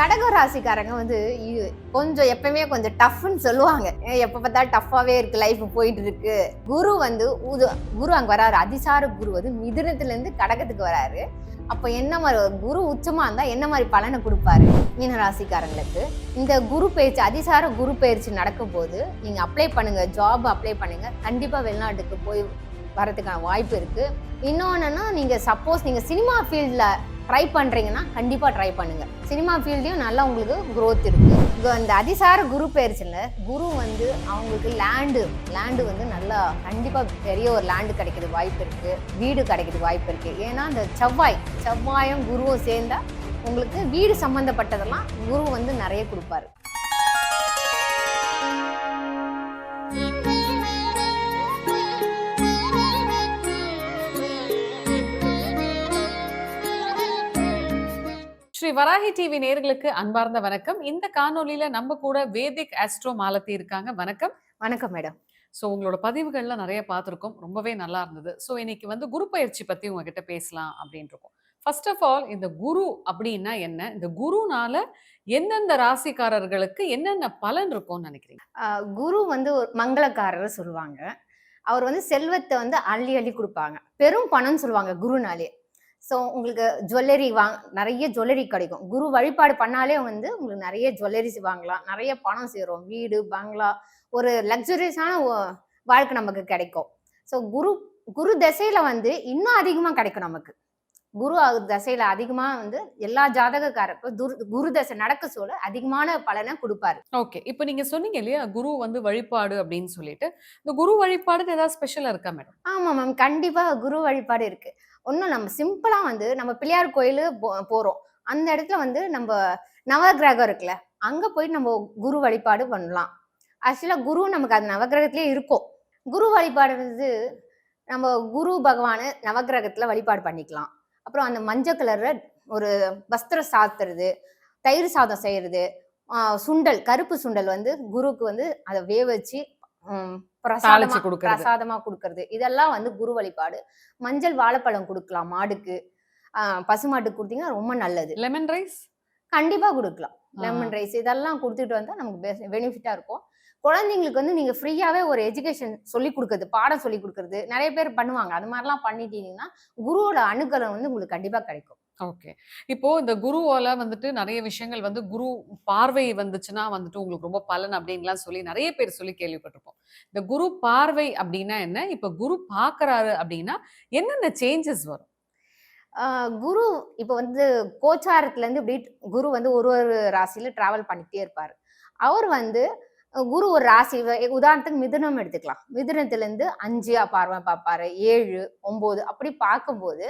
கடக ராசிக்காரங்க வந்து கொஞ்சம் எப்பயுமே கொஞ்சம் டஃப்னு சொல்லுவாங்க. ஏன் எப்ப பார்த்தா டஃப்பாவே இருக்கு லைஃப் போயிட்டு இருக்கு. குரு வந்து குரு அங்க வராரு. அதிசார குரு வந்து மிதுனத்துல இருந்து கடகத்துக்கு வராரு. அப்ப என்ன மாதிரி குரு உச்சமா இருந்தா என்ன மாதிரி பலனை கொடுப்பாரு மீன ராசிக்காரங்களுக்கு இந்த குரு பயிற்சி அதிசார குரு பயிற்சி நடக்கும் போது நீங்க அப்ளை பண்ணுங்க ஜாப் அப்ளை பண்ணுங்க. கண்டிப்பா வெளிநாட்டுக்கு போய் வரதுக்கான வாய்ப்பு இருக்கு. இன்னொன்றுன்னா நீங்க சப்போஸ் நீங்க சினிமா ஃபீல்ட்ல ட்ரை பண்றீங்கன்னா கண்டிப்பா ட்ரை பண்ணுங்க. சினிமா ஃபீல்டையும் நல்லா உங்களுக்கு குரோத் இருக்கு. இந்த அதிசார குரு பயிற்சியில் குரு வந்து அவங்களுக்கு லேண்டு லேண்டு வந்து நல்லா கண்டிப்பாக பெரிய ஒரு லேண்டு கிடைக்கிறது வாய்ப்பு இருக்கு. வீடு கிடைக்கிறது வாய்ப்பு இருக்கு. ஏன்னா இந்த செவ்வாய் செவ்வாயும் குருவும் சேர்ந்தா உங்களுக்கு வீடு சம்மந்தப்பட்டதெல்லாம் குரு வந்து நிறைய கொடுப்பாரு. ஸ்ரீ வராகி டிவி நேர்களுக்கு அன்பார்ந்த வணக்கம். இந்த காணொளியில நம்ம கூட வேதிக் ஆஸ்ட்ரோ மாலத்தி இருக்காங்க. வணக்கம். வணக்கம் மேடம். ஸோ உங்களோட பதிவுகள்ல நிறைய பார்த்துருக்கோம். ரொம்பவே நல்லா இருந்தது. ஸோ இன்னைக்கு வந்து குரு பயிற்சி பத்தி உங்ககிட்ட பேசலாம் அப்படின்னு இருக்கோம். ஃபர்ஸ்ட் ஆஃப் ஆல் இந்த குரு அப்படின்னா என்ன? இந்த குருனால எந்தெந்த ராசிக்காரர்களுக்கு என்னென்ன பலன் இருக்கும்னு நினைக்கிறீங்க? குரு வந்து ஒரு மங்களக்காரர் சொல்லுவாங்க. அவர் வந்து செல்வத்தை வந்து அள்ளி அள்ளி கொடுப்பாங்க. பெரும் பணம்னு சொல்லுவாங்க குருனாலே. ஸோ உங்களுக்கு ஜுவல்லரி வாங் நிறைய ஜுவல்லரி கிடைக்கும். குரு வழிபாடு பண்ணாலே வந்து உங்களுக்கு நிறைய ஜுவல்லரிஸ் வாங்கலாம். நிறைய பணம் சேரும். வீடு பங்களா ஒரு லக்ஸுரியஸான வாழ்க்கை நமக்கு கிடைக்கும். ஸோ குரு குரு தசையில வந்து இன்னும் அதிகமாக கிடைக்கும் நமக்கு. குரு தசையில அதிகமாக வந்து எல்லா ஜாதகக்காரருக்கும் குரு தசை நடக்க சொல்ல அதிகமான பலனை கொடுப்பாரு. ஓகே இப்போ நீங்க சொன்னீங்க இல்லையா குரு வந்து வழிபாடு அப்படின்னு சொல்லிட்டு. இந்த குரு வழிபாடுன்னு ஏதாவது ஸ்பெஷலா இருக்கா மேடம் ஆமா மேம் கண்டிப்பா குரு வழிபாடு இருக்கு. ஒன்றும் நம்ம சிம்பிளாக வந்து நம்ம பிள்ளையார் கோயில் போகிறோம் அந்த இடத்துல வந்து நம்ம நவகிரகம் இருக்குல்ல அங்கே போய் நம்ம குரு வழிபாடு பண்ணலாம். ஆக்சுவலாக குரு நமக்கு அது நவகிரகத்திலே இருக்கும். குரு வழிபாடுறது நம்ம குரு பகவானை நவகிரகத்தில் வழிபாடு பண்ணிக்கலாம். அப்புறம் அந்த மஞ்சள் கலரில் ஒரு வஸ்திரம் சாத்துறது தயிர் சாதம் செய்கிறது சுண்டல் கருப்பு சுண்டல் வந்து குருக்கு வந்து அதை வேக வச்சு பிரசாதமா பிரசாதமா கொடுக்கறது. இதெல்லாம் வந்து குரு வழிபாடு. மஞ்சள் வாழைப்பழம் கொடுக்கலாம் மாடுக்கு. பசுமாட்டுக்கு கொடுத்தீங்கன்னா ரொம்ப நல்லது. லெமன் ரைஸ் கண்டிப்பா கொடுக்கலாம். லெமன் ரைஸ் இதெல்லாம் கொடுத்துட்டு வந்தா நமக்கு பெனிஃபிட்டா இருக்கும். குழந்தைங்களுக்கு வந்து நீங்க ஃப்ரீயாவே ஒரு எஜுகேஷன் சொல்லி கொடுக்கறது பாடம் சொல்லி கொடுக்கறது. நிறைய பேர் பண்ணுவாங்க. அது மாதிரிலாம் பண்ணிட்டீங்கன்னா குருவோட அணுகலம் வந்து உங்களுக்கு கண்டிப்பா கிடைக்கும். ஓகே. இப்போ இந்த குருவால வந்துட்டு நிறைய விஷயங்கள் வந்து குரு பார்வை வந்துச்சுன்னா வந்துட்டு உங்களுக்கு ரொம்ப பலன் அப்படின்லாம் சொல்லி நிறைய பேர் சொல்லி கேள்விப்பட்டிருப்போம். இந்த குரு பார்வை அப்படின்னா என்ன? இப்ப குரு பார்க்கறாரு அப்படின்னா என்னென்ன சேஞ்சஸ் வரும்? ஆஹ் குரு இப்போ வந்து கோச்சாரத்துல இருந்து இப்படி குரு வந்து ஒரு ஒரு ராசியில டிராவல் பண்ணிட்டே இருப்பாரு. அவர் வந்து குரு ஒரு ராசி உதாரணத்துக்கு மிதுனம் எடுத்துக்கலாம். மிதுனத்துலேருந்து அஞ்சு பார்வை பார்ப்பாரு ஏழு ஒன்பது அப்படி பார்க்கும்போது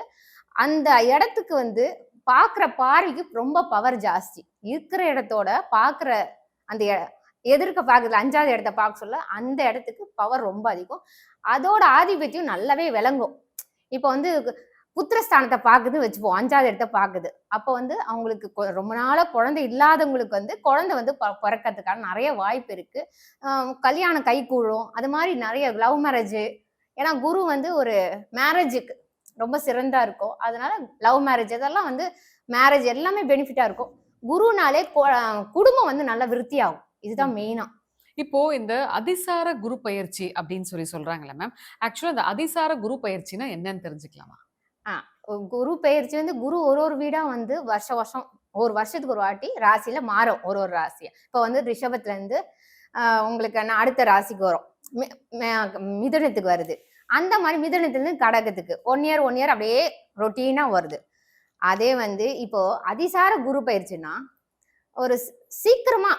அந்த இடத்துக்கு வந்து பார்க்குற பார்வைக்கு ரொம்ப பவர் ஜாஸ்தி. இருக்கிற இடத்தோட பார்க்குற அந்த எ- எதிர்க்க பார்க்குறது அஞ்சாவது இடத்த பார்க்க சொல்ல அந்த இடத்துக்கு பவர் ரொம்ப அதிகம். அதோட ஆதிபத்தியம் நல்லாவே விளங்கும். இப்போ வந்து புத்திரஸ்தானத்தை பார்க்குதுன்னு வச்சுப்போம் அஞ்சாவது இடத்த பார்க்குது அப்போ வந்து அவங்களுக்கு கொ- ரொம்ப நாளாக குழந்தை இல்லாதவங்களுக்கு வந்து குழந்தை வந்து ப- பிறக்கறதுக்கான நிறைய வாய்ப்பு இருக்கு. கல்யாணம் கை கூடும். அது மாதிரி நிறைய லவ் மேரேஜ். ஏன்னா குரு வந்து ஒரு மேரேஜுக்கு ரொம்ப சிறந்தா இருக்கும். அதனால லவ் மேரேஜ் இதெல்லாம் வந்து மேரேஜ் எல்லாமே பெனிஃபிட்டா இருக்கும். குருனாலே குடும்பம் வந்து நல்லா விருத்தியாகும். இதுதான் மெயினா இப்போ இந்த அதிசார குரு பயிற்சி அப்படின்னு சொல்லி சொல்றாங்கல்ல மேம் ஆக்சுவலா இந்த அதிசார குரு பயிற்சினா என்னன்னு தெரிஞ்சுக்கலாமா? குரு பெயர்ச்சி வந்து குரு ஒரு ஒரு வீடா வந்து வருஷ வருஷம் ஒரு வருஷத்துக்கு ஒரு வாட்டி ராசியில மாறும். ஒரு ஒரு ராசியா. இப்போ வந்து ரிஷபத்துல இருந்து உங்களுக்கு அடுத்த ராசிக்கு வரும். மிதுனத்துக்கு வருது. அந்த மாதிரி மிதனத்துலேருந்து கடகத்துக்கு ஒன் இயர் ஒன் இயர் அப்படியே ரொட்டீனாக வருது. அதே வந்து இப்போ அதிசார குரு பயிற்சின்னா ஒரு சீக்கிரமாக சீக்கிரமா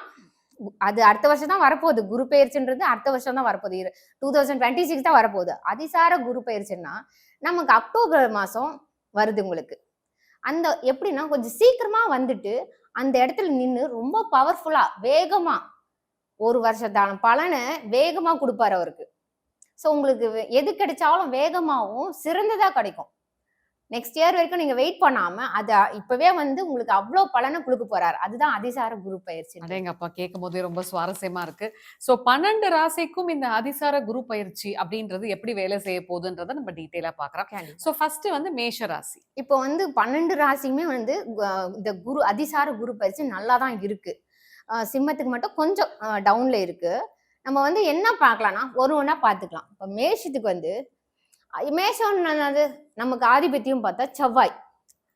அது அடுத்த வருஷம் தான் வரப்போகுது. குரு பயிற்சின்றது அடுத்த வருஷம் தான் வரப்போகுது. டூ தௌசண்ட் டுவெண்ட்டி சிக்ஸ் தான் வரப்போகுது. அதிசார குரு பயிற்சின்னா நமக்கு அக்டோபர் மாதம் வருது உங்களுக்கு. அந்த எப்படின்னா கொஞ்சம் சீக்கிரமா வந்துட்டு அந்த இடத்துல நின்று ரொம்ப பவர்ஃபுல்லா வேகமா ஒரு வருஷத்தான பலனை வேகமா கொடுப்பாரு அவருக்கு. ஸோ உங்களுக்கு எது கிடைச்சாலும் வேகமாகவும் சிறந்ததா கிடைக்கும். நெக்ஸ்ட் இயர் வரைக்கும் நீங்க வெயிட் பண்ணாம அத இப்பவே வந்து உங்களுக்கு அவ்வளவு பலனை கொடுக்க போறாரு. அதுதான் அதிசார குரு பயிற்சி அடேங்கப்பா கேட்கும் போதே ரொம்ப சுவாரஸ்யமா இருக்கு. சோ பன்னெண்டு ராசிக்கும் இந்த அதிசார குரு பயிற்சி அப்படின்றது எப்படி வேலை செய்ய போகுதுன்றதை நம்ம டீட்டெயிலா பாக்குறோம். சோ ஃபர்ஸ்ட் வந்து மேஷ ராசி. இப்போ வந்து பன்னெண்டு ராசியுமே வந்து இந்த குரு அதிசார குரு பயிற்சி நல்லா தான் இருக்கு சிம்மத்துக்கு மட்டும் கொஞ்சம் டவுன்ல இருக்கு. நம்ம வந்து என்ன பார்க்கலாம்னா ஒரு ஒன்றா பார்த்துக்கலாம். இப்போ மேஷத்துக்கு வந்து அஹ் மேஷம் என்னது? நமக்கு ஆதிபத்தியம் பார்த்தா செவ்வாய்.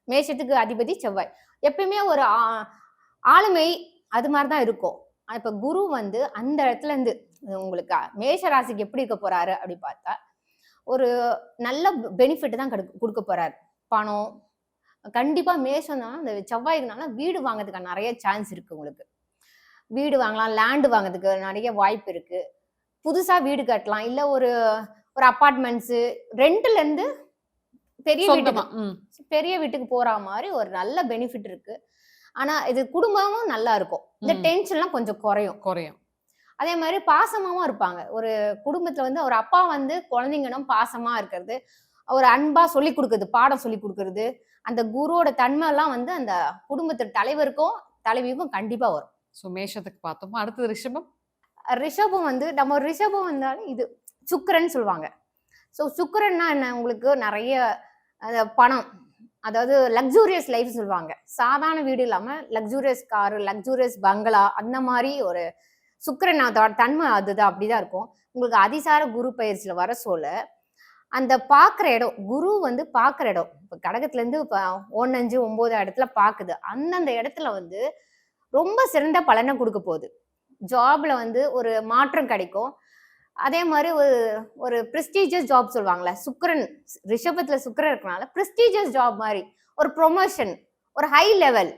மேஷத்துக்கு அதிபதி செவ்வாய். எப்பயுமே ஒரு ஆ- ஆளுமை அது மாதிரி தான் இருக்கும். இப்போ குரு வந்து அந்த இடத்துல இருந்து உங்களுக்கு மேஷ ராசிக்கு எப்படி இருக்க போறாரு அப்படி பார்த்தா ஒரு நல்ல பெனிஃபிட் தான் கெடுக்க- கொடுக்க போறாரு. பணம் கண்டிப்பா மேஷம் தான் இந்த செவ்வாய்க்குனால வீடு வாங்குறதுக்கான நிறைய சான்ஸ் இருக்கு உங்களுக்கு. வீடு வாங்கலாம் லேண்டு வாங்குறதுக்கு நிறைய வாய்ப்பு இருக்கு. புதுசா வீடு கட்டலாம். இல்ல ஒரு ஒரு அப்பார்ட்மெண்ட்ஸ் ரெண்டுல இருந்து பெரிய வீட்டுக்கு பெரிய வீட்டுக்கு போற மாதிரி ஒரு நல்ல பெனிஃபிட் இருக்கு. ஆனா இது குடும்பமும் நல்லா இருக்கும். இந்த. டென்ஷன்லாம் கொஞ்சம் குறையும். குறையும். அதே மாதிரி பாசமாவும் இருப்பாங்க. ஒரு குடும்பத்துல வந்து ஒரு அப்பா வந்து குழந்தைங்களும் பாசமா இருக்கிறது. ஒரு அன்பா சொல்லி கொடுக்கறது பாடம் சொல்லி கொடுக்கறது. அந்த குருவோட தன்மை எல்லாம் வந்து அந்த குடும்பத்து தலைவருக்கும் தலைவிக்கும் கண்டிப்பா வரும். ஸோ மேஷத்துக்கு பார்த்தோம். அடுத்தது ரிஷபம்? ரிஷபம் வந்து நம்ம ரிஷபம் வந்தாலும் இது சுக்கரன் சொல்லுவாங்க. ஸோ சுக்கரன்னா என்ன? உங்களுக்கு நிறைய பணம் அதாவது லக்ஸூரியஸ் லைஃப் சொல்லுவாங்க. சாதாரண வீடு இல்லாமல் லக்ஸூரியஸ் காரு லக்ஸூரியஸ் பங்களா அந்த மாதிரி ஒரு சுக்கரன் அதோட தன்மை அதுதான் அப்படிதான் இருக்கும். உங்களுக்கு அதிசார குரு பயிற்சியில் வர சொல்ல அந்த பார்க்குற இடம் குரு வந்து பார்க்குற இடம். இப்போ கடகத்துலேருந்து இப்போ ஒன்னஞ்சு ஒம்பது இடத்துல பார்க்குது. அந்தந்த இடத்துல வந்து ரொம்ப சிறந்த பலனை கொடுக்க போகுது. ஜாப்ல வந்து ஒரு மாற்றம் கிடைக்கும். அதே மாதிரி ஒரு ஒரு ப்ரெஸ்டீஜியஸ் ஜாப் சொல்லுவாங்கல்ல சுக்கிரன் ரிஷபத்துல சுக்கிரன் இருக்கனால ப்ரெஸ்டீஜியஸ் ஜாப் மாதிரி ஒரு ப்ரொமோஷன் ஒரு ஹை லெவல்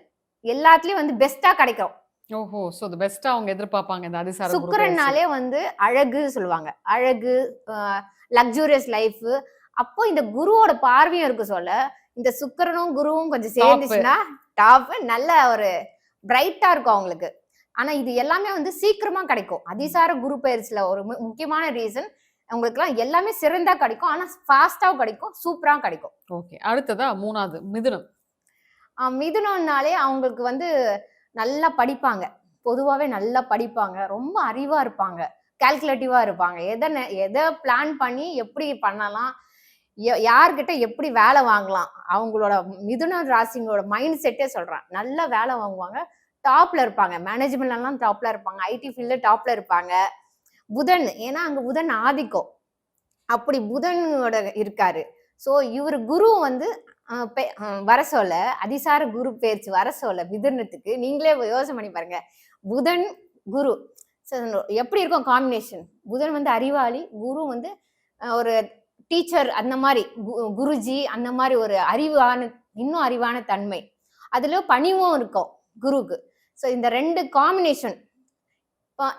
எல்லாத்துலயும் வந்து பெஸ்டா கிடைக்கும். ஓஹோ சோ தி பெஸ்டா அவங்க எதிர்பார்ப்பாங்க இந்த அதிசார. சுக்கிரன்னாலே வந்து அழகு சொல்லுவாங்க. அழகு லக்ஸூரியஸ் லைஃப் அப்போ இந்த குருவோட பார்வையும் இருக்கு சொல்ல இந்த சுக்கிரனும் குருவும் கொஞ்சம் சேர்ந்துச்சுன்னா டாப் நல்ல ஒரு பிரைட்டா இருக்கும் அவங்களுக்கு. ஆனா இது எல்லாமே வந்து சீக்கிரமா கிடைக்கும். அதிசார குரு பயிற்சியில ஒரு முக்கியமான ரீசன் உங்களுக்குலாம் எல்லாமே சிறந்தா கிடைக்கும். ஆனா ஃபாஸ்டாவும் கிடைக்கும் சூப்பரா கிடைக்கும். ஓகே அடுத்ததா மூணாவது மிதுனம். மிதுனம்னாலே அவங்களுக்கு வந்து நல்லா படிப்பாங்க. பொதுவாகவே நல்லா படிப்பாங்க. ரொம்ப அறிவா இருப்பாங்க. கால்குலேட்டிவா இருப்பாங்க. எதை எதை பிளான் பண்ணி எப்படி பண்ணலாம்? யார்கிட்ட எப்படி வேலை வாங்கலாம்? அவங்களோட மிதுன ராசிங்களோட மைண்ட் செட்டே சொல்கிறான் நல்லா வேலை வாங்குவாங்க. டாப்ல இருப்பாங்க. மேனேஜ்மெண்ட்லாம் டாப்பில் டாப்ல இருப்பாங்க. ஐடி ஃபீல்டில் டாப்ல இருப்பாங்க. புதன் ஏன்னா அங்க புதன் ஆதிக்கம். அப்படி புதனோட இருக்காரு. ஸோ இவர் குரு வந்து பெ- வர சொல்ல அதிசார குரு பேச்சு வர சொல்ல மிதுனத்துக்கு நீங்களே யோசனை பண்ணி பாருங்க. புதன் குரு. எப்படி இருக்கும் காம்பினேஷன் புதன் வந்து அறிவாளி குரு வந்து ஒரு டீச்சர் அந்த மாதிரி கு- குருஜி அந்த மாதிரி ஒரு அறிவான இன்னும் அறிவான தன்மை. அதுல பணிவும் இருக்கும் குருக்கு. ஸோ இந்த ரெண்டு காம்பினேஷன்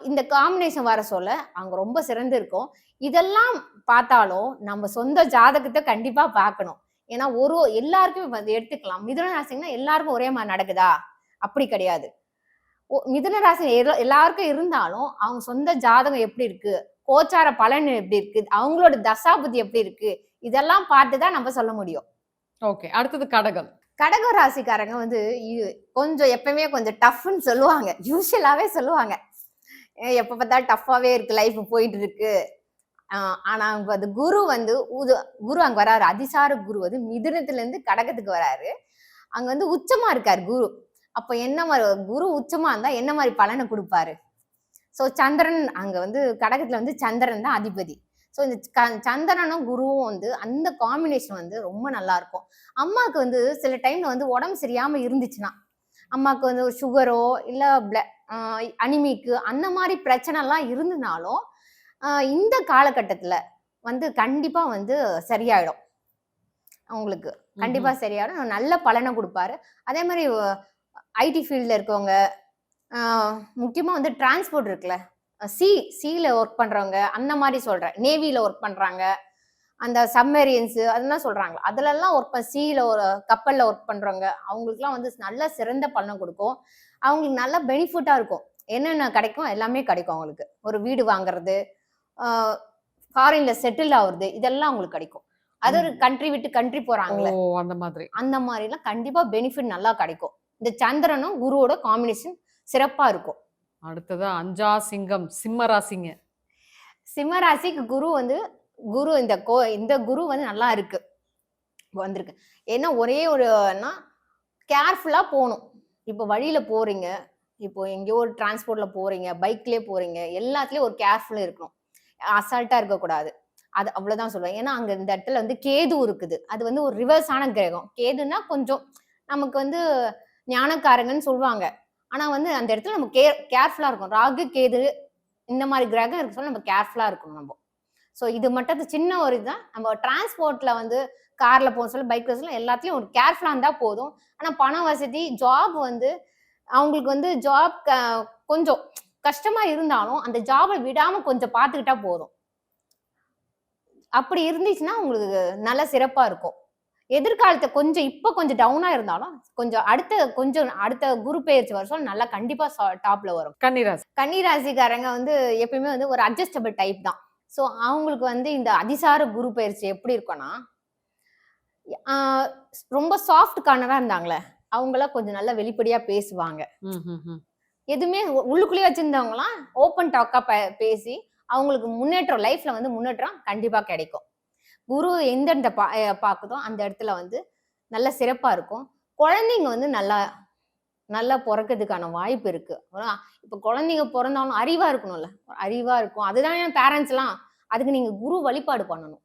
இந்த காம்பினேஷன் வர சொல்ல அங்க ரொம்ப சிறந்து இருக்கும். இதெல்லாம் பார்த்தாலும் நம்ம சொந்த ஜாதகத்தை கண்டிப்பா பார்க்கணும். ஏன்னா ஒரு எல்லாருக்கும் வந்து எடுத்துக்கலாம். மிதுன ராசிங்கன்னா எல்லாருக்கும் ஒரே மாதிரி நடக்குதா? அப்படி கிடையாது. ஓ- மிதுன ராசி எல்லாருக்கும் இருந்தாலும் அவங்க சொந்த ஜாதகம் எப்படி இருக்கு? கோச்சார பலன் எப்படி இருக்கு? அவங்களோட தசாபுத்தி எப்படி இருக்கு? இதெல்லாம் பார்த்து தான் நம்ம சொல்ல முடியும். ஓகே அடுத்தது கடகம். கடக ராசிக்காரங்க வந்து கொஞ்சம் எப்பவுமே கொஞ்சம் டஃப்னு சொல்லுவாங்க. யூஸ்வலாவே சொல்லுவாங்க. எப்ப பார்த்தா டஃப்பாவே இருக்கு லைஃப் போயிட்டு இருக்கு. ஆனா அங்க அது குரு வந்து உது- குரு அங்க வராரு. அதிசார குரு வந்து மிதுனத்துல இருந்து கடகத்துக்கு வராரு. அங்க வந்து உச்சமா இருக்காரு குரு. அப்ப என்ன மாதிரி குரு உச்சமா இருந்தா என்ன மாதிரி பலனை கொடுப்பாரு? சோ சந்திரன் அங்க வந்து கடகத்துல வந்து சந்திரன் தான் அதிபதி. ஸோ இந்த க- சந்திரனும் குருவும் வந்து அந்த காம்பினேஷன் வந்து ரொம்ப நல்லா இருக்கும். அம்மாவுக்கு வந்து சில டைம்ல வந்து உடம்பு சரியாம இருந்துச்சுன்னா அம்மாவுக்கு வந்து சுகரோ இல்ல அனிமிக்கு அந்த மாதிரி பிரச்சனை எல்லாம் இருந்தனாலும் இந்த காலகட்டத்துல வந்து கண்டிப்பா வந்து சரியாயிடும். அவங்களுக்கு கண்டிப்பா சரியாயிடும். நல்ல பலனை கொடுப்பாரு. அதே மாதிரி ஐடி ஃபீல்டில் இருக்கவங்க ஆஹ் முக்கியமா வந்து டிரான்ஸ்போர்ட் இருக்குல்ல. சி சியில் ஒர்க் பண்றவங்க அந்த மாதிரி சொல்றேன். நேவியில் ஒர்க் பண்றாங்க. அந்த சப்மரீன்ஸ் அதெல்லாம் சொல்றாங்க. அதுலலாம் ஒர்க் பண்ண சீல ஒரு கப்பல்ல ஒர்க் பண்றவங்க அவங்களுக்குலாம் வந்து நல்ல சிறந்த பலனை கொடுக்கும். அவங்களுக்கு நல்ல பெனிஃபிட்டா இருக்கும். என்னென்ன கிடைக்கும்? எல்லாமே கிடைக்கும் அவங்களுக்கு. ஒரு வீடு வாங்குறது ஃபாரின்ல செட்டில் ஆகுறது இதெல்லாம் அவங்களுக்கு கிடைக்கும். அது ஒரு கண்ட்ரி விட்டு கண்ட்ரி ஓ போறாங்கல்ல அந்த மாதிரி. அந்த மாதிரிலாம் கண்டிப்பா பெனிஃபிட் நல்லா கிடைக்கும். இந்த சந்திரனும் குருவோட காம்பினேஷன் சிறப்பா இருக்கும். அடுத்ததா அஞ்சா சிங்கம் சிம்ம ராசிங்க. சிம்ம ராசிக்கு குரு வந்து குரு இந்த கோ இந்த குரு வந்து நல்லா இருக்கு. வந்திருக்கு. ஏன்னா ஒரே ஒருனா கேர்ஃபுல்லா போகணும் இப்போ வழியில போறீங்க. இப்போ எங்கேயோ ஒரு டிரான்ஸ்போர்ட்ல போறீங்க பைக்லயே போறீங்க எல்லாத்துலயும் ஒரு கேர்ஃபுல்லா இருக்கணும். அசால்ட்டா இருக்கக்கூடாது. அது அவ்வளவுதான் சொல்லுவேன். ஏன்னா அங்க இந்த இடத்துல வந்து கேது இருக்குது. அது வந்து ஒரு ரிவர்ஸான கிரகம். கேதுன்னா கொஞ்சம் நமக்கு வந்து ஞானக்காரங்கன்னு சொல்லுவாங்க. ஆனா வந்து அந்த இடத்துல நம்ம கே கேர்ஃபுல்லா இருக்கும் ராகு கேது இந்த மாதிரி கிரகம் இருக்க சொல்ல நம்ம கேர்ஃபுல்லா இருக்கணும் நம்ம. ஸோ இது மட்டும் சின்ன ஒரு இதுதான். நம்ம டிரான்ஸ்போர்ட்ல வந்து கார்ல போக சொல்ல பைக்ல சொல்ல எல்லாத்துலயும் ஒரு கேர்ஃபுல்லா இருந்தா போதும். ஆனா பண வசதி ஜாப் வந்து அவங்களுக்கு வந்து ஜாப் கொஞ்சம் கஷ்டமா இருந்தாலும் அந்த ஜாபை விடாம கொஞ்சம் பார்த்துக்கிட்டா போதும். அப்படி இருந்துச்சுன்னா உங்களுக்கு நல்ல சிறப்பா இருக்கும். எதிர்காலத்தை கொஞ்சம் இப்ப கொஞ்சம் டவுனா இருந்தாலும் கொஞ்சம் அடுத்த கொஞ்சம் அடுத்த குரு பெயர்ச்சி வருஷம் நல்லா கண்டிப்பா டாப்ல வரும். கன்னிராசி. கன்னிராசிக்காரங்க வந்து எப்பயுமே வந்து ஒரு அட்ஜஸ்டபிள் டைப் தான். ஸோ அவங்களுக்கு வந்து இந்த அதிசார குரு பயிற்சி எப்படி இருக்கும்னா ரொம்ப சாஃப்ட் கார்னரா இருந்தாங்களே அவங்களாம் கொஞ்சம் நல்லா வெளிப்படையா பேசுவாங்க. எதுவுமே உள்ளுக்குள்ளேயே வச்சிருந்தவங்களாம் ஓப்பன் டாக்கா பேசி அவங்களுக்கு முன்னேற்றம் லைஃப்ல வந்து முன்னேற்றம் கண்டிப்பா கிடைக்கும். குரு எந்தெந்த பா அஹ் பாக்குதோ அந்த இடத்துல வந்து நல்ல சிறப்பா இருக்கும். குழந்தைங்க வந்து நல்லா நல்லா பிறக்கிறதுக்கான வாய்ப்பு இருக்கு. இப்ப குழந்தைங்க பிறந்தாலும் அறிவா இருக்கணும்ல. அறிவா இருக்கும். அதுதான் என் பேரண்ட்ஸ் எல்லாம் அதுக்கு நீங்க குரு வழிபாடு பண்ணணும்.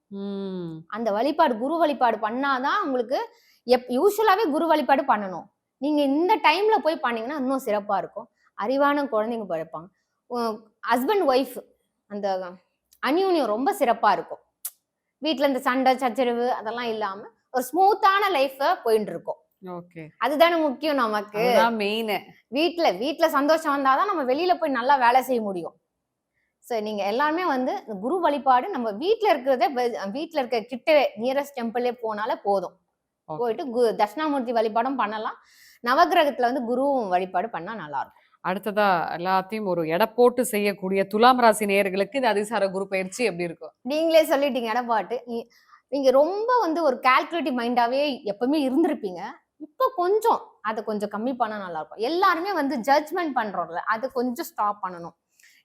அந்த வழிபாடு குரு வழிபாடு பண்ணாதான் உங்களுக்கு எப் யூஸ்வலாவே குரு வழிபாடு பண்ணணும். நீங்க இந்த டைம்ல போய் பண்ணீங்கன்னா இன்னும் சிறப்பா இருக்கும். அறிவான குழந்தைங்க பிறப்பாங்க. ஹஸ்பண்ட் ஒய்ஃப் அந்த அந்யூன்யம் ரொம்ப சிறப்பா இருக்கும். வீட்ல இந்த சண்டை சச்சரவு அதெல்லாம் இல்லாம ஒரு ஸ்மூத்தான லைஃப போயிட்டு இருக்கும் அதுதானே முக்கியம் நமக்கு. மெயின் வீட்ல வீட்ல சந்தோஷம் வந்தாதான் நம்ம வெளியில போய் நல்லா வேலை செய்ய முடியும். ஸோ நீங்க எல்லாருமே வந்து குரு வழிபாடு நம்ம வீட்ல இருக்கிறதே வீட்ல இருக்க கிட்டவே நியரஸ்ட் டெம்பிளே போனாலே போதும். போயிட்டு கு தட்சிணாமூர்த்தி வழிபாடும் பண்ணலாம். நவக்கிரகத்துல வந்து குருவும் வழிபாடு பண்ணா நல்லா இருக்கும். அடுத்ததா எல்லாத்தையும் ஒரு எடை போட்டு செய்யக்கூடிய துலாம் ராசி நேயர்களுக்கு இந்த அதிசார குரு பயிற்சி எப்படி இருக்கும்? நீங்களே சொல்லிட்டீங்க எடப்பாட்டு பாட்டு. நீங்க ரொம்ப வந்து ஒரு கால்குலேட்டிவ் மைண்டாவே எப்பவுமே இருந்திருப்பீங்க. இப்போ கொஞ்சம் அதை கொஞ்சம் கம்மி பண்ணா நல்லா இருக்கும். எல்லாருமே வந்து ஜட்ஜ்மெண்ட் பண்றோம்ல அதை கொஞ்சம் ஸ்டாப் பண்ணணும்.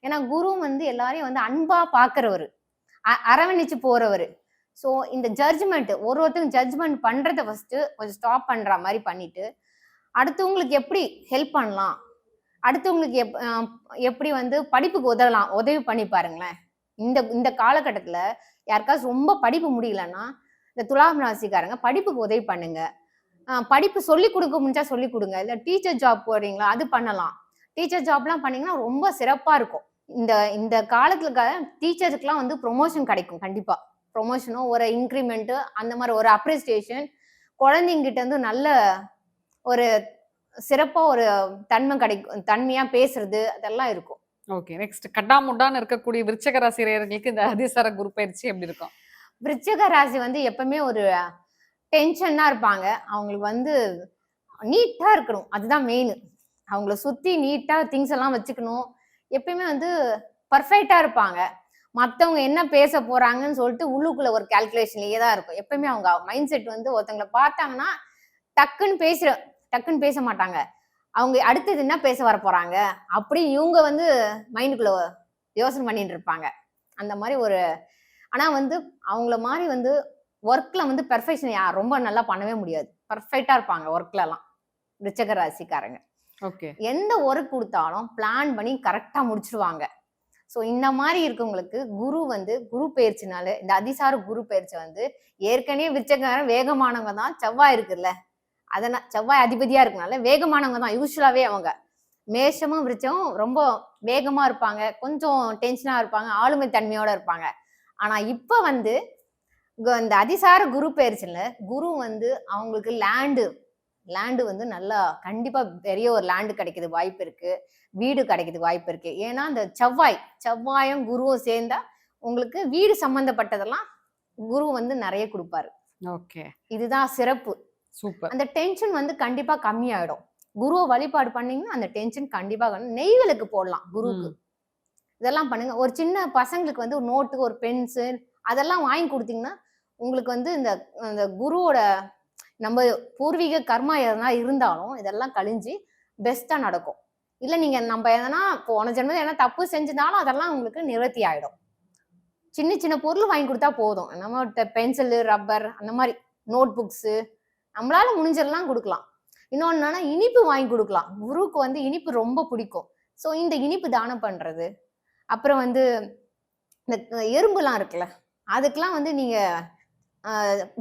ஏன்னா குரு வந்து எல்லாரையும் வந்து அன்பா பாக்குறவர் அரவணைச்சு போறவர். ஸோ இந்த ஜட்ஜ்மெண்ட் ஒரு ஒருத்தங்க ஜட்ஜ்மெண்ட் பண்றதை ஃபர்ஸ்ட் கொஞ்சம் ஸ்டாப் பண்ற மாதிரி பண்ணிட்டு அடுத்தவங்களுக்கு எப்படி ஹெல்ப் பண்ணலாம்? அடுத்தவங்களுக்கு எப் எப்படி வந்து படிப்புக்கு உதவலாம் உதவி பண்ணி பாருங்களேன். இந்த இந்த காலகட்டத்தில் யாருக்காச்சும் ரொம்ப படிப்பு முடியலன்னா இந்த துலாம் ராசிக்காரங்க படிப்புக்கு உதவி பண்ணுங்க. படிப்பு சொல்லி கொடுக்க முடிஞ்சா சொல்லி கொடுங்க. இல்லை டீச்சர் ஜாப் போறீங்களா அது பண்ணலாம். டீச்சர் ஜாப்லாம் பண்ணீங்கன்னா ரொம்ப சிறப்பாக இருக்கும். இந்த இந்த காலத்துல டீச்சருக்குலாம் வந்து ப்ரொமோஷன் கிடைக்கும் கண்டிப்பாக ப்ரொமோஷனோ ஒரு இன்க்ரிமெண்ட்டு அந்த மாதிரி ஒரு அப்ரிசியேஷன் குழந்தைங்கிட்ட இருந்து நல்ல ஒரு சிறப்பா ஒரு தன்மை கிடைக்கும் தன்மையா பேசுறது அதெல்லாம் இருக்கும். ஓகே நெக்ஸ்ட் கட்டாமுட்டான்னு இருக்கக்கூடிய விருச்சக ராசி நேயர்களுக்கு இந்த அதிசார குரு பயிற்சி எப்படி இருக்கும்? விருச்சிக ராசி வந்து எப்பவுமே ஒரு டென்ஷனா இருப்பாங்க. அவங்களுக்கு வந்து நீட்டா இருக்கணும். அதுதான் மெயின் அவங்கள சுத்தி நீட்டா திங்ஸ் எல்லாம் வச்சுக்கணும். எப்பயுமே வந்து பர்ஃபெக்டா இருப்பாங்க. மத்தவங்க என்ன பேச போறாங்கன்னு சொல்லிட்டு உள்ளுக்குள்ள ஒரு கால்குலேஷன்லயே தான் இருக்கும். எப்பயுமே அவங்க மைண்ட் செட் வந்து ஒருத்தவங்களை பார்த்தாங்கன்னா டக்குன்னு பேசுற டக்குன்னு பேச மாட்டாங்க. அவங்க அடுத்தது என்ன பேச வர போறாங்க? அப்படி இவங்க வந்து மைண்டுக்குள்ள யோசனை பண்ணிட்டு இருப்பாங்க. அந்த மாதிரி ஒரு ஆனா வந்து அவங்கள மாதிரி வந்து ஒர்க்ல வந்து பெர்ஃபெக்ஷன் யார் ரொம்ப நல்லா பண்ணவே முடியாது. பர்ஃபெக்டா இருப்பாங்க ஒர்க்ல எல்லாம் ரிச்சக ராசிக்காரங்க. ஓகே. எந்த ஒர்க் கொடுத்தாலும் பிளான் பண்ணி கரெக்டா முடிச்சிருவாங்க. ஸோ இந்த மாதிரி இருக்கவங்களுக்கு குரு வந்து குரு பயிற்சினால இந்த அதிசார குரு பயிற்சி வந்து ஏற்கனவே விருச்சகாரம் வேகமானவங்க தான் செவ்வாய் இருக்குல்ல. அதனால் செவ்வாய் அதிபதியா இருக்கனால வேகமானவங்க தான் யூஸ்வலாவே அவங்க. மேஷமும் விருச்சமும் ரொம்ப வேகமா இருப்பாங்க கொஞ்சம் டென்ஷனா இருப்பாங்க ஆளுமை தன்மையோட இருப்பாங்க. ஆனா இப்ப வந்து இந்த அதிசார குரு பயிற்சியில குரு வந்து அவங்களுக்கு லேண்டு லேண்டு வந்து நல்லா கண்டிப்பா பெரிய ஒரு லேண்டு கிடைக்குது வாய்ப்பு இருக்கு. வீடு கிடைக்குது வாய்ப்பு இருக்கு. ஏன்னா இந்த செவ்வாய் செவ்வாயும் குருவும் சேர்ந்தா உங்களுக்கு வீடு சம்பந்தப்பட்டதெல்லாம் குரு வந்து நிறைய கொடுப்பாரு. ஓகே. இதுதான் சிறப்பு. சூப்பர். அந்த டென்ஷன் வந்து கண்டிப்பா கம்மியாயிடும். குருவை வழிபாடு பண்ணீங்கன்னா அந்த டென்ஷன் கண்டிப்பா கம்மி- நெய் விளக்கு போடலாம் குருவுக்கு. இதெல்லாம் பண்ணுங்க. ஒரு சின்ன பசங்களுக்கு வந்து ஒரு நோட்டு ஒரு பென்சில் அதெல்லாம் வாங்கி கொடுத்தீங்கன்னா உங்களுக்கு வந்து இந்த இந்த குருவோட நம்ம பூர்வீக கர்மா எதனா இருந்தாலும் இதெல்லாம் கழிஞ்சு பெஸ்டா நடக்கும். இல்ல நீங்க நம்ம எதனா போன ஜென்மத்தில் எதனா தப்பு செஞ்சிருந்தாலும் அதெல்லாம் உங்களுக்கு நிவர்த்தி ஆயிடும். சின்ன சின்ன பொருள் வாங்கி கொடுத்தா போதும். நம்ம பென்சிலு ரப்பர் அந்த மாதிரி நோட் புக்ஸு நம்மளால முடிஞ்சதெல்லாம் கொடுக்கலாம். இன்னொன்னு இனிப்பு வாங்கி கொடுக்கலாம். குருவுக்கு வந்து இனிப்பு ரொம்ப பிடிக்கும். ஸோ இந்த இனிப்பு தானம் பண்றது. அப்புறம் வந்து இந்த எறும்புலாம் இருக்குல்ல அதுக்கெல்லாம் வந்து நீங்க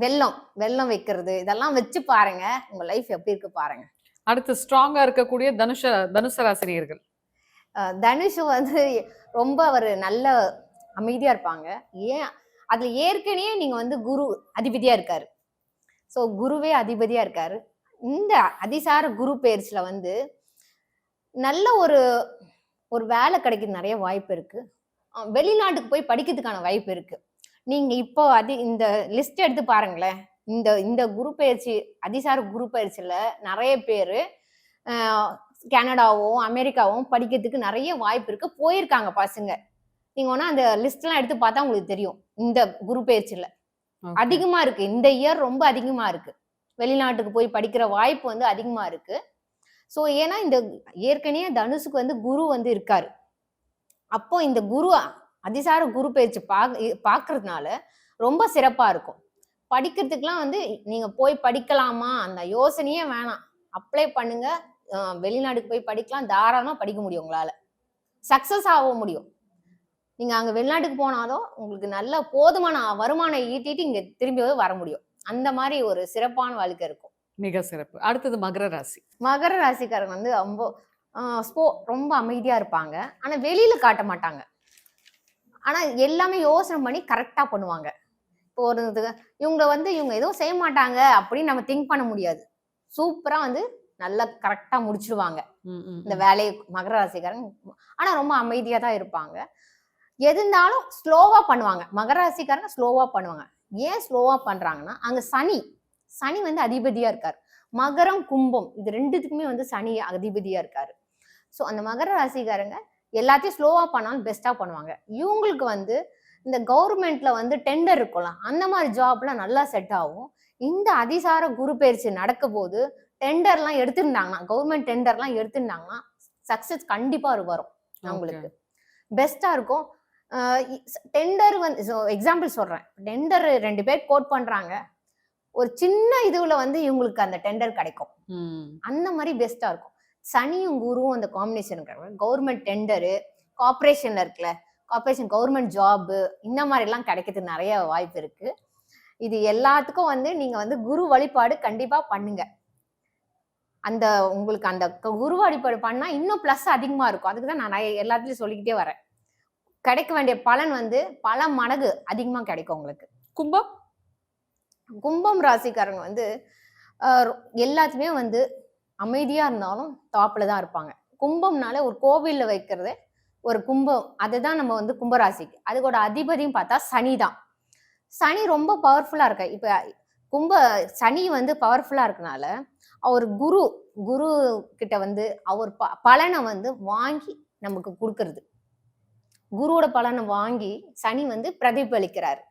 வெல்லம் வெல்லம் வைக்கிறது இதெல்லாம் வச்சு பாருங்க. உங்க லைஃப் எப்படி இருக்கு பாருங்க. அடுத்து ஸ்ட்ராங்கா இருக்கக்கூடிய தனுஷ தனுச ராசினியர்கள். தனுஷ் வந்து ரொம்ப ஒரு நல்ல அமைதியா இருப்பாங்க. ஏன் அதுல ஏற்கனவே நீங்க வந்து குரு அதிபதியா இருக்காரு. ஸோ குருவே அதிபதியா இருக்காரு. இந்த அதிசார குரு பெயர்ச்சியில வந்து நல்ல ஒரு ஒரு வேலை கிடைக்க நிறைய வாய்ப்பு இருக்கு. வெளிநாட்டுக்கு போய் படிக்கிறதுக்கான வாய்ப்பு இருக்கு. நீங்க இப்போ அதி இந்த லிஸ்ட் எடுத்து பாருங்களேன். இந்த இந்த குரு பயிற்சி அதிசார குரு பயிற்சியில நிறைய பேர் கனடாவும் அமெரிக்காவும் படிக்கிறதுக்கு நிறைய வாய்ப்பு இருக்கு. போயிருக்காங்க பசங்க. நீங்க வேணா அந்த லிஸ்ட் எல்லாம் எடுத்து பார்த்தா உங்களுக்கு தெரியும். இந்த குரு பயிற்சியில அதிகமா இருக்கு. இந்த இயர் ரொம்ப அதிகமா இருக்கு. வெளிநாட்டுக்கு போய் படிக்கிற வாய்ப்பு வந்து அதிகமா இருக்கு. ஸோ ஏன்னா இந்த ஏற்கனவே தனுஷுக்கு வந்து குரு வந்து இருக்காரு. அப்போ இந்த குரு அதிசார குரு பயிற்சி பார்க்க பார்க்கறதுனால ரொம்ப சிறப்பா இருக்கும். படிக்கிறதுக்குலாம் வந்து நீங்க போய் படிக்கலாமா? அந்த யோசனையே வேணாம். அப்ளை பண்ணுங்க. வெளிநாட்டுக்கு போய் படிக்கலாம். தாராளமா படிக்க முடியும் உங்களால. சக்சஸ் ஆக முடியும். நீங்க அங்க வெளிநாட்டுக்கு போனாலும் உங்களுக்கு நல்ல போதுமான வருமானம் ஈட்டிட்டு இங்க திரும்பி வர முடியும். அந்த மாதிரி ஒரு சிறப்பான வாழ்க்கை இருக்கும். மிக சிறப்பு. அடுத்தது மகர ராசி. மகர ராசிக்காரங்க வந்து ரொம்ப ஸ்போ ரொம்ப அமைதியா இருப்பாங்க. ஆனா வெளியில காட்ட மாட்டாங்க. ஆனா எல்லாமே யோசனை பண்ணி கரெக்டா பண்ணுவாங்க. இப்போ ஒரு இவங்க வந்து இவங்க எதுவும் செய்ய மாட்டாங்க அப்படின்னு நம்ம திங்க் பண்ண முடியாது. சூப்பரா வந்து நல்லா கரெக்டா முடிச்சிடுவாங்க ம், ம், இந்த. வேலையை மகர ராசிக்காரங்க ஆனா ரொம்ப அமைதியா தான் இருப்பாங்க. எது இருந்தாலும் ஸ்லோவா பண்ணுவாங்க. மகர ராசிக்காரங்க ஸ்லோவா பண்ணுவாங்க. ஏன் ஸ்லோவா பண்றாங்கன்னா அங்க சனி சனி வந்து அதிபதியா இருக்காரு. மகரம் கும்பம் இது ரெண்டுத்துக்குமே வந்து சனி அதிபதியா இருக்காரு. ஸோ அந்த மகர ராசிக்காரங்க எல்லாத்தையும் ஸ்லோவா பண்ணாலும் பெஸ்டா பண்ணுவாங்க. இவங்களுக்கு வந்து இந்த கவர்மெண்ட்ல வந்து டெண்டர் இருக்கும்ல அந்த மாதிரி ஜாப்லாம் நல்லா செட் ஆகும். இந்த அதிசார குரு பயிற்சி நடக்க போது டெண்டர்லாம் எடுத்திருந்தாங்கன்னா கவர்மெண்ட் டெண்டர்லாம் எடுத்திருந்தாங்கன்னா சக்சஸ் கண்டிப்பா வரும் அவங்களுக்கு. பெஸ்டா இருக்கும். டெண்டர் வந்து எக்ஸாம்பிள் சொல்றேன். டெண்டர் ரெண்டு பேர் கோட் பண்றாங்க. ஒரு சின்ன இதுல வந்து இவங்களுக்கு அந்த டெண்டர் கிடைக்கும். அந்த மாதிரி பெஸ்டா இருக்கும். சனியும் குருவும் அந்த காம்பினேஷன் கவர்மெண்ட் டெண்டரு கார்பரேஷன்ல இருக்குல்ல கார்பரேஷன் கவர்மெண்ட் ஜாப் இந்த மாதிரி எல்லாம் கிடைக்கிறதுக்கு நிறைய வாய்ப்பு இருக்கு. இது எல்லாத்துக்கும் வந்து நீங்க வந்து குரு வழிபாடு கண்டிப்பா பண்ணுங்க. அந்த உங்களுக்கு அந்த குரு வழிபாடு பண்ணா இன்னும் ப்ளஸ் அதிகமா இருக்கும். அதுக்கு தான் நான் எல்லாத்துலயும் சொல்லிக்கிட்டே வரேன். கிடைக்க வேண்டிய பலன் வந்து பல மடங்கு அதிகமா கிடைக்கும் உங்களுக்கு. கும்பம்? கும்பம் ராசிக்காரங்க வந்து எல்லாத்துமே வந்து அமைதியா இருந்தாலும் டாப்ல தான் இருப்பாங்க. கும்பம்னால ஒரு கோவில்ல வைக்கிறது ஒரு கும்பம். அதுதான் நம்ம வந்து கும்பராசிக்கு. அதுக்கோட அதிபதியும் பார்த்தா சனி தான். சனி ரொம்ப பவர்ஃபுல்லா இருக்க. இப்ப கும்ப சனி வந்து பவர்ஃபுல்லா இருக்கனால அவர் குரு குரு கிட்ட வந்து அவர் ப பலனை வந்து வாங்கி நமக்கு கொடுக்கறது. குருவோட பலனை வாங்கி சனி வந்து பிரதிபலிக்கிறார்.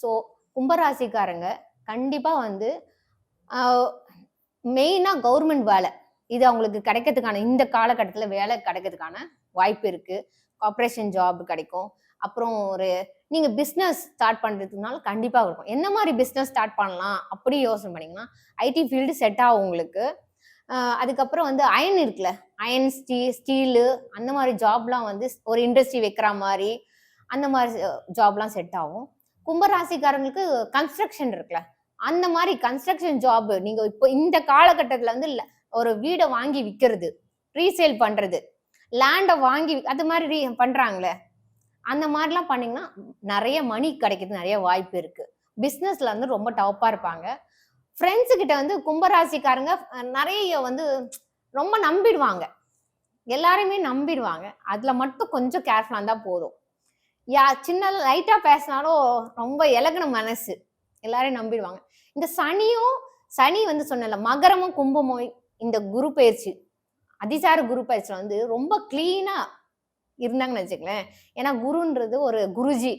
ஸோ கும்பராசிக்காரங்க கண்டிப்பாக வந்து மெயினாக கவர்மெண்ட் வேலை. இது அவங்களுக்கு கிடைக்கிறதுக்கான இந்த காலகட்டத்தில் வேலை கிடைக்கிறதுக்கான வாய்ப்பு இருக்குது கார்பரேஷன் ஜாப் கிடைக்கும். அப்புறம் ஒரு நீங்கள் பிஸ்னஸ் ஸ்டார்ட் பண்ணுறதுனால கண்டிப்பாக இருக்கும். என்ன மாதிரி பிஸ்னஸ் ஸ்டார்ட் பண்ணலாம் அப்படி யோசனை பண்ணிங்கன்னா ஐடி ஃபீல்டு செட் ஆகும் உங்களுக்கு. அதுக்கப்புறம் வந்து அயன் இருக்குல்ல? அயன் ஸ்டீ ஸ்டீலு அந்த மாதிரி ஜாப்லாம் வந்து ஒரு இண்டஸ்ட்ரி வைக்கிற மாதிரி அந்த மாதிரி ஜாப்லாம் செட் ஆகும். கும்பராசிக்காரங்களுக்கு கன்ஸ்ட்ரக்ஷன் இருக்குல்ல? அந்த மாதிரி கன்ஸ்ட்ரக்ஷன் ஜாப் நீங்க இப்போ இந்த காலகட்டத்தில் வந்து ஒரு வீடை வாங்கி விற்கிறது ரீசேல் பண்றது லேண்டை வாங்கி அது மாதிரி பண்றாங்களே? அந்த மாதிரிலாம் பண்ணீங்கன்னா நிறைய மணி கிடைக்கிறது நிறைய வாய்ப்பு இருக்கு. பிஸ்னஸ்ல வந்து ரொம்ப டஃப்பா இருப்பாங்க. ஃப்ரெண்ட்ஸு கிட்ட வந்து கும்பராசிக்காரங்க நிறைய வந்து ரொம்ப நம்பிடுவாங்க. எல்லாரையுமே நம்பிடுவாங்க. அதுல மட்டும் கொஞ்சம் கேர்ஃபுல்லா இருந்தா போதும். யா சின்ன லைட்டா பேசினாலும் ரொம்ப இலகுன மனசு. எல்லாரையும் நம்பிடுவாங்க. இந்த சனியும் சனி வந்து சொன்னல மகரமும் கும்பமும் இந்த குரு பயிற்சி அதிசார குரு பயிற்சியில் வந்து ரொம்ப கிளீனா இருந்தாங்கன்னு வச்சுக்கலேன் ஏன்னா குருன்றது ஒரு குருஜி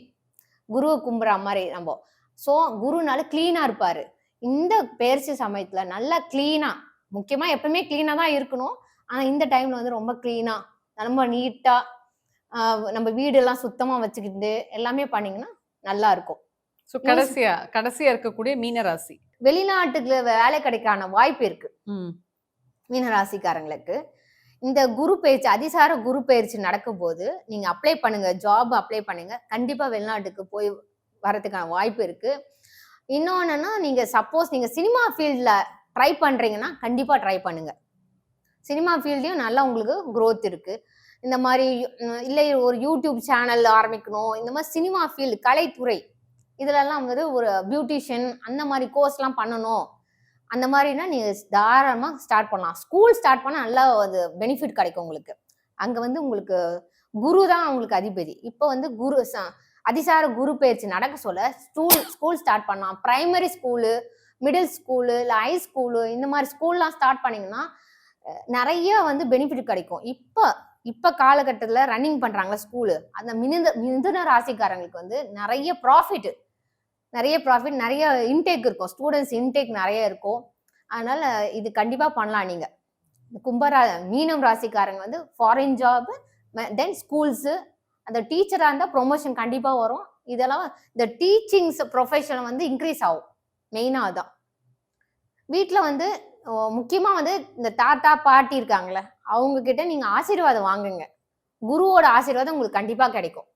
குருவை கும்புற மாதிரி நம்ம. ஸோ குருனால கிளீனா இருப்பாரு. இந்த பெயர்ச்சி சமயத்துல நல்லா கிளீனா முக்கியமா எப்பவுமே கிளீனா தான் இருக்கணும். ஆனா இந்த டைம்ல வந்து ரொம்ப கிளீனா ரொம்ப நீட்டா நம்ம வீடெல்லாம் சுத்தமா வச்சுக்கிட்டு எல்லாமே பண்ணீங்கன்னா நல்லா இருக்கும். ஸோ கடைசியா கடைசியா இருக்கக்கூடிய மீன ராசி வெளிநாட்டுக்கு வேலை கிடைக்கான வாய்ப்பு இருக்கு. ம். மீன ராசிக்காரங்களுக்கு இந்த குரு பயிற்சி அதிசார குரு பயிற்சி நடக்கும்போது நீங்க அப்ளை பண்ணுங்க ஜாப் அப்ளை பண்ணுங்க. கண்டிப்பா வெளிநாட்டுக்கு போய் வரதுக்கான வாய்ப்பு இருக்கு. இன்னொன்னுன்னா நீங்க சப்போஸ் நீங்க சினிமா ஃபீல்ட்ல ட்ரை பண்றீங்கன்னா கண்டிப்பா ட்ரை பண்ணுங்க. சினிமா ஃபீல்ட்லயும் நல்லா உங்களுக்கு க்ரோத் இருக்கு. இந்த மாதிரி இல்லை ஒரு யூடியூப் சேனல் ஆரம்பிக்கணும். இந்த மாதிரி சினிமா ஃபீல்டு கலைத்துறை இதுலலாம் வந்து ஒரு பியூட்டிஷியன் அந்த மாதிரி கோர்ஸ்லாம் பண்ணணும். அந்த மாதிரினா நீங்க தாராளமாக ஸ்டார்ட் பண்ணலாம். ஸ்கூல் ஸ்டார்ட் பண்ணால் நல்லா அது பெனிஃபிட் கிடைக்கும் உங்களுக்கு. அங்கே வந்து உங்களுக்கு குரு தான் உங்களுக்கு அதிபதி. இப்போ வந்து குரு ச- அதிசார குரு பயிற்சி நடக்க சொல்ல ஸ்கூல் ஸ்கூல் ஸ்டார்ட் பண்ணலாம். பிரைமரி ஸ்கூலு மிடில் ஸ்கூலு இல்லை ஹை ஸ்கூலு இந்த மாதிரி ஸ்கூல்லாம் ஸ்டார்ட் பண்ணிங்கன்னா நிறைய வந்து பெனிஃபிட் கிடைக்கும். இப்போ இப்போ காலகட்டத்தில் ரன்னிங் பண்ணுறாங்களா ஸ்கூலு அந்த மிதுன மிதுன ராசிக்காரங்களுக்கு வந்து நிறைய ப்ராஃபிட் நிறைய ப்ராஃபிட் நிறைய இன்டேக் இருக்கும். ஸ்டூடெண்ட்ஸ் இன்டேக் நிறைய இருக்கும். அதனால் இது கண்டிப்பாக பண்ணலாம் நீங்கள் கும்பரா மீனம் ராசிக்காரங்க வந்து ஃபாரின் ஜாப் தென் ஸ்கூல்ஸு அந்த டீச்சராக இருந்தால் ப்ரொமோஷன் கண்டிப்பாக வரும். இதெல்லாம் இந்த டீச்சிங்ஸ் ப்ரொஃபஷன் வந்து இன்க்ரீஸ் ஆகும். மெயினாக அதான். வீட்டில் வந்து முக்கியமாக வந்து இந்த தாத்தா பாட்டி இருக்காங்களே அவங்க கிட்ட நீங்கள் ஆசீர்வாதம் வாங்குங்க. குருவோட ஆசீர்வாதம் உங்களுக்கு கண்டிப்பாக கிடைக்கும்.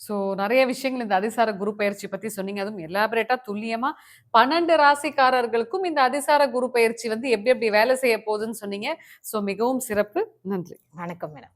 ஸோ நிறைய விஷயங்கள் இந்த அதிசார குரு பயிற்சி பத்தி சொன்னீங்க. அதுவும் எலாபரேட்டா துல்லியமா பன்னெண்டு ராசிக்காரர்களுக்கும் இந்த அதிசார குரு பயிற்சி வந்து எப்படி எப்படி வேலை செய்ய போகுதுன்னு சொன்னீங்க. ஸோ மிகவும் சிறப்பு. நன்றி. வணக்கம் மேடம்